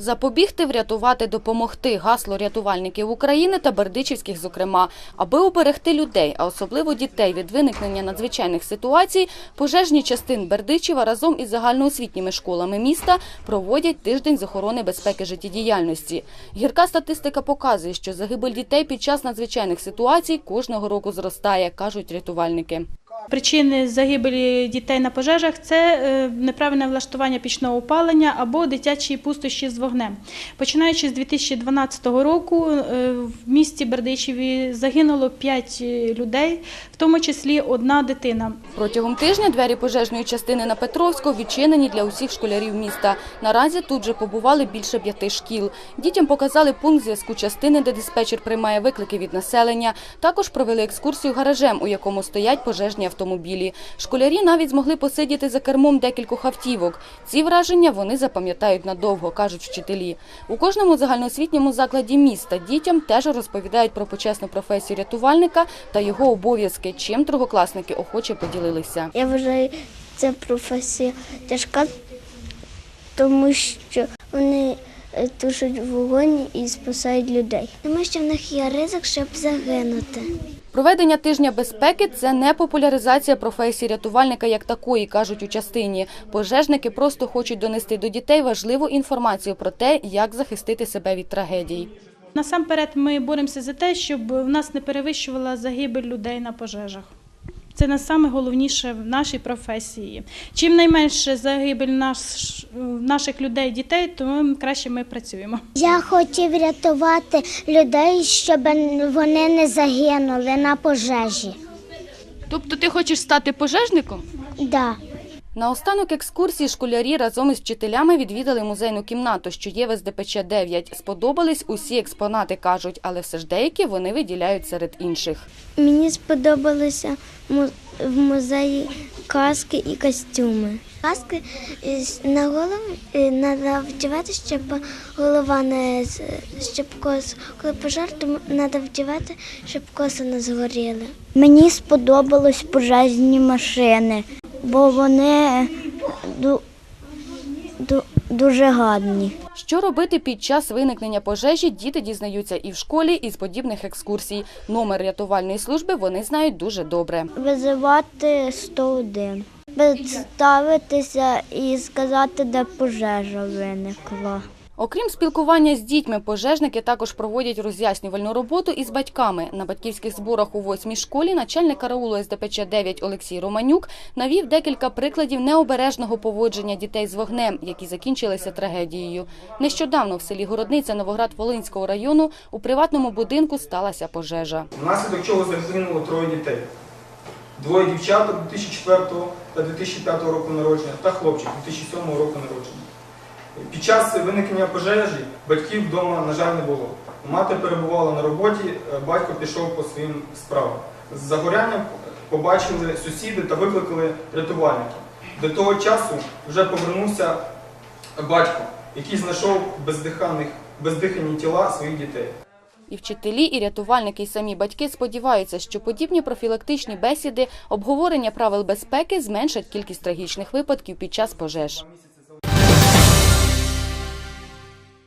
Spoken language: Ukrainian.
Запобігти, врятувати, допомогти гасло рятувальників України та бердичівських, зокрема, аби уберегти людей, а особливо дітей від виникнення надзвичайних ситуацій, пожежні частин Бердичева разом із загальноосвітніми школами міста проводять тиждень з охорони безпеки життєдіяльності. Гірка статистика показує, що загибель дітей під час надзвичайних ситуацій кожного року зростає, кажуть рятувальники. Причини загибелі дітей на пожежах це е, неправильне влаштування пічного опалення або дитячі пустощі з вогнем. Починаючи з 2012 року, е, в місті Бердичеві загинуло 5 людей, в тому числі одна дитина. Протягом тижня двері пожежної частини на Петровську відчинені для усіх школярів міста. Наразі тут же побували більше п'яти шкіл. Дітям показали пункт зв'язку частини, де диспетчер приймає виклики від населення. Також провели екскурсію гаражем, у якому стоять пожежні автомобілі. Школярі навіть змогли посидіти за кермом декількох автівок. Ці враження вони запам'ятають надовго, кажуть вчителі. У кожному загальноосвітньому закладі міста дітям теж розповідають про почесну професію рятувальника та його обов'язки, чим другокласники охоче поділилися. Я вважаю, це професія тяжка, тому що вони е, тушать вогонь і спасають людей. Тому що в них є ризик, щоб загинути. Проведення тижня безпеки це не популяризація професії рятувальника як такої, кажуть у частині. Пожежники просто хочуть донести до дітей важливу інформацію про те, як захистити себе від трагедій. Насамперед, ми боремося за те, щоб в нас не перевищувала загибель людей на пожежах. Це найголовніше в нашій професії. Чим найменше загибель наш, наших людей, дітей, то краще ми працюємо. Я хотів рятувати людей, щоб вони не загинули на пожежі. Тобто ти хочеш стати пожежником? Да. На останок екскурсії школярі разом із вчителями відвідали музейну кімнату, що є в СДПЧ 9. Сподобались усі експонати, кажуть, але все ж деякі вони виділяють серед інших. Мені сподобалося му- в музеї каски і костюми. Каски на голову треба вдівати, щоб голова не щоб кос, коли пожар, то треба вдівати, щоб коси не згоріли. Мені сподобались пожежні машини, бо вони ду- ду- дуже гарні. Що робити під час виникнення пожежі, діти дізнаються і в школі, із подібних екскурсій. Номер рятувальної служби вони знають дуже добре. Визивати 101. Представитися і сказати, де пожежа виникла. Окрім спілкування з дітьми, пожежники також проводять роз'яснювальну роботу із батьками. На батьківських зборах у восьмій школі начальник караулу СДПЧ 9 Олексій Романюк навів декілька прикладів необережного поводження дітей з вогнем, які закінчилися трагедією. Нещодавно в селі Городниця Новоград-Волинського району у приватному будинку сталася пожежа. внаслідок чого загинуло троє дітей. Двоє дівчаток 2004 та 2005 року народження та хлопчик 2007 року народження. Під час виникнення пожежі батьків вдома, на жаль, не було. Мати перебувала на роботі, е, батько пішов по своїм справам. З загоряння побачили сусіди та викликали рятувальників. До того часу вже повернувся батько, який знайшов бездихані тіла своїх дітей. І вчителі, і рятувальники, і самі батьки сподіваються, що подібні профілактичні бесіди, обговорення правил безпеки зменшать кількість трагічних випадків під час пожеж.